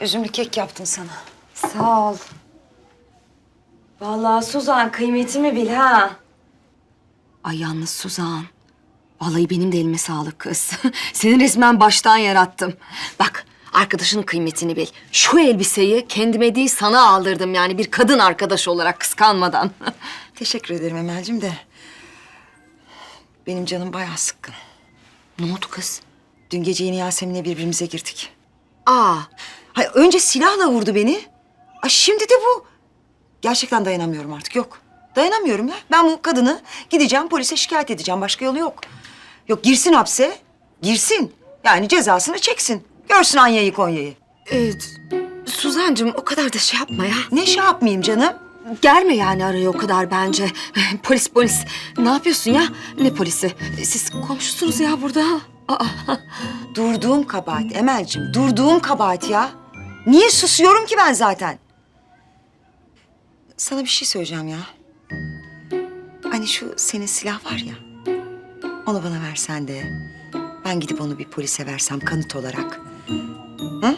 Üzümlü kek yaptın sana. Sağ ol. Vallahi Suzan kıymetimi bil ha. Ay yalnız Suzan. Vallahi benim de elime sağlık kız. Seni resmen baştan yarattım. Bak arkadaşının kıymetini bil. Şu elbiseyi kendime değil sana aldırdım yani bir kadın arkadaş olarak kıskanmadan. Teşekkür ederim Emel'cim de. Benim canım bayağı sıkkın. ne oldu kız? Dün gece yine Yasemin'le birbirimize girdik. Aa Hayır, önce silahla vurdu beni. Ay şimdi de bu. Gerçekten dayanamıyorum artık yok. Dayanamıyorum ya. Ben bu kadını gideceğim polise şikayet edeceğim. Başka yolu yok. Yok girsin hapse. Girsin. Yani cezasını çeksin. Görsün Anya'yı Konya'yı. e, Suzancığım o kadar da şey yapma ya. Ne şey yapmayayım canım? Gelme yani araya o kadar bence. polis polis. Ne yapıyorsun ya? Ne polisi? Siz komşusunuz ya burada. Aa. Durduğum kabahat Emel'cim. Durduğum kabahat ya. Niye susuyorum ki ben zaten? Sana bir şey söyleyeceğim ya. Hani şu senin silah var ya. Onu bana versen de ben gidip onu bir polise versem kanıt olarak. Hı?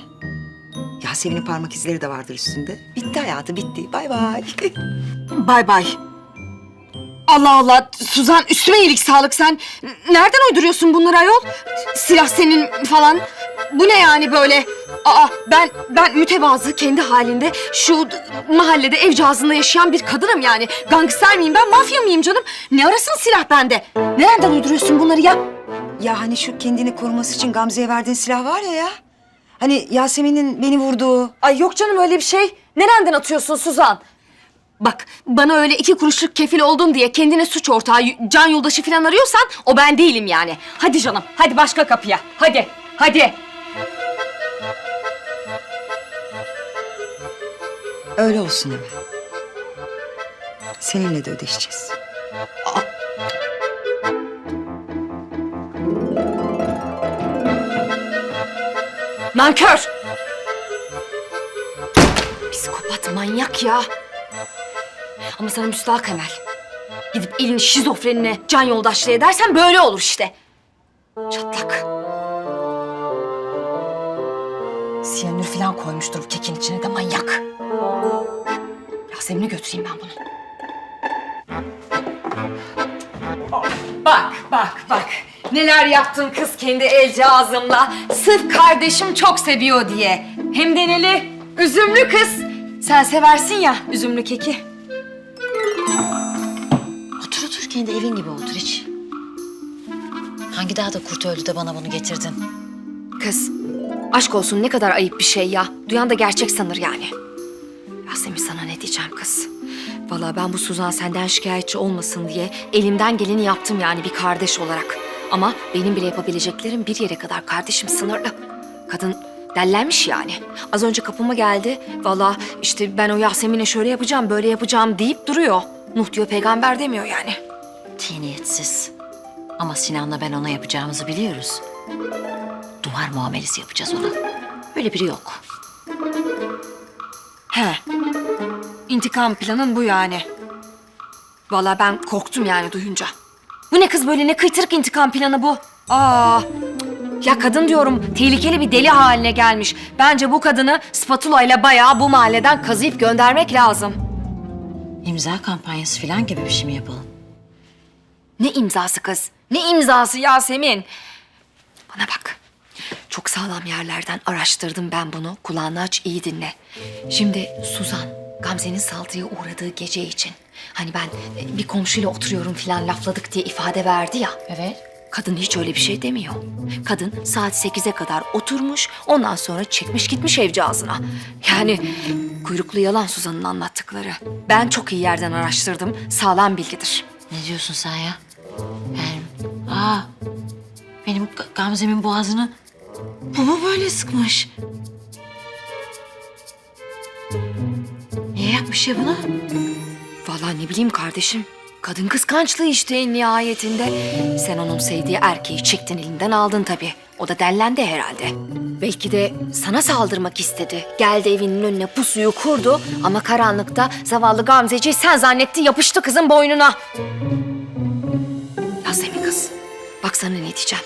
Yasemin'in parmak izleri de vardır üstünde. Bitti hayatı bitti. Bay bay. Bay bay. Allah Allah Suzan üstüme iyilik sağlık sen. Nereden uyduruyorsun bunları ayol? Silah senin falan. Bu ne yani böyle? Aa ben ben mütevazı kendi halinde şu d- mahallede evcağızında yaşayan bir kadınım yani. Gangster miyim ben mafya mıyım canım? Ne arasın silah bende? Nereden uyduruyorsun bunları ya? ya hani şu kendini koruması için Gamze'ye verdiğin silah var ya ya. Hani Yasemin'in beni vurduğu. Ay yok canım öyle bir şey. Nereden atıyorsun Suzan? Bak bana öyle iki kuruşluk kefil oldun diye kendine suç ortağı, y- can yoldaşı falan arıyorsan o ben değilim yani. Hadi canım hadi başka kapıya. Hadi hadi. Öyle olsun Emel. Seninle de ödeşeceğiz. Nankör! Psikopat manyak ya. Ama sana müstahak Emel. Gidip elini şizofrenine can yoldaşlığı edersen böyle olur işte. Çatlak. Siyanür falan koymuştur bu kekin içine de manyak. Yasemin'e götüreyim ben bunu. Bak bak bak. Neler yaptın kız kendi el cihazımla. Sırf kardeşim çok seviyor diye. Hem de neli? Üzümlü kız. Sen seversin ya üzümlü keki. Otur otur kendi evin gibi otur hiç. Hangi dağda kurt öldü de bana bunu getirdin? Kız, aşk olsun ne kadar ayıp bir şey ya. Duyan da gerçek sanır yani. Yasemin sana ne diyeceğim kız? Vallahi ben bu Suzan senden şikayetçi olmasın diye elimden geleni yaptım yani bir kardeş olarak. Ama benim bile yapabileceklerim bir yere kadar kardeşim sınırlı. Kadın dellenmiş yani. Az önce kapıma geldi. Vallahi işte ben o Yasemin'e şöyle yapacağım, böyle yapacağım deyip duruyor. Nuh diyor peygamber demiyor yani. Tiniyetsiz. Ama Sinan'la ben ona yapacağımızı biliyoruz. Duvar muamelesi yapacağız ona. Öyle biri yok. He. İntikam planın bu yani. Vallahi ben korktum yani duyunca. Bu ne kız böyle ne kıytırık intikam planı bu? Aa. Ya kadın diyorum tehlikeli bir deli haline gelmiş. Bence bu kadını spatula ile bayağı bu mahalleden kazıyıp göndermek lazım. İmza kampanyası falan gibi bir şey mi yapalım? Ne imzası kız? Ne imzası Yasemin? Bana bak. Çok sağlam yerlerden araştırdım ben bunu. Kulağını aç iyi dinle. Şimdi Suzan, Gamze'nin saldırıya uğradığı gece için. Hani ben e, bir komşuyla oturuyorum falan lafladık diye ifade verdi ya. Evet. Kadın hiç öyle bir şey demiyor. Kadın saat 8'e kadar oturmuş, ondan sonra çekmiş gitmiş evcağızına. Yani kuyruklu yalan Suzan'ın anlattıkları. Ben çok iyi yerden araştırdım, sağlam bilgidir. Ne diyorsun sen ya? Yani, aa, benim G- Gamze'min boğazını mu böyle sıkmış? Niye yapmış ya bunu? Vallahi ne bileyim kardeşim. Kadın kıskançlığı işte en nihayetinde. Sen onun sevdiği erkeği çektin elinden aldın tabii. O da dellendi herhalde. Belki de sana saldırmak istedi. Geldi evinin önüne pusuyu kurdu ama karanlıkta zavallı Gamzeci'yi sen zannettin yapıştı kızın boynuna. Yasemin kız, bak sana ne diyeceğim.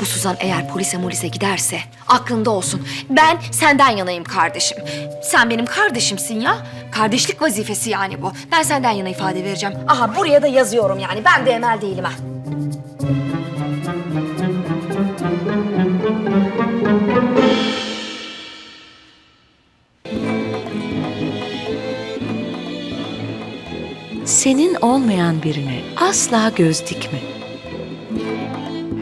Bu Suzan eğer polise molise giderse aklında olsun. Ben senden yanayım kardeşim. Sen benim kardeşimsin ya. Kardeşlik vazifesi yani bu. Ben senden yana ifade vereceğim. Aha buraya da yazıyorum yani. Ben de Emel değilim ha. Senin olmayan birine asla göz dikme.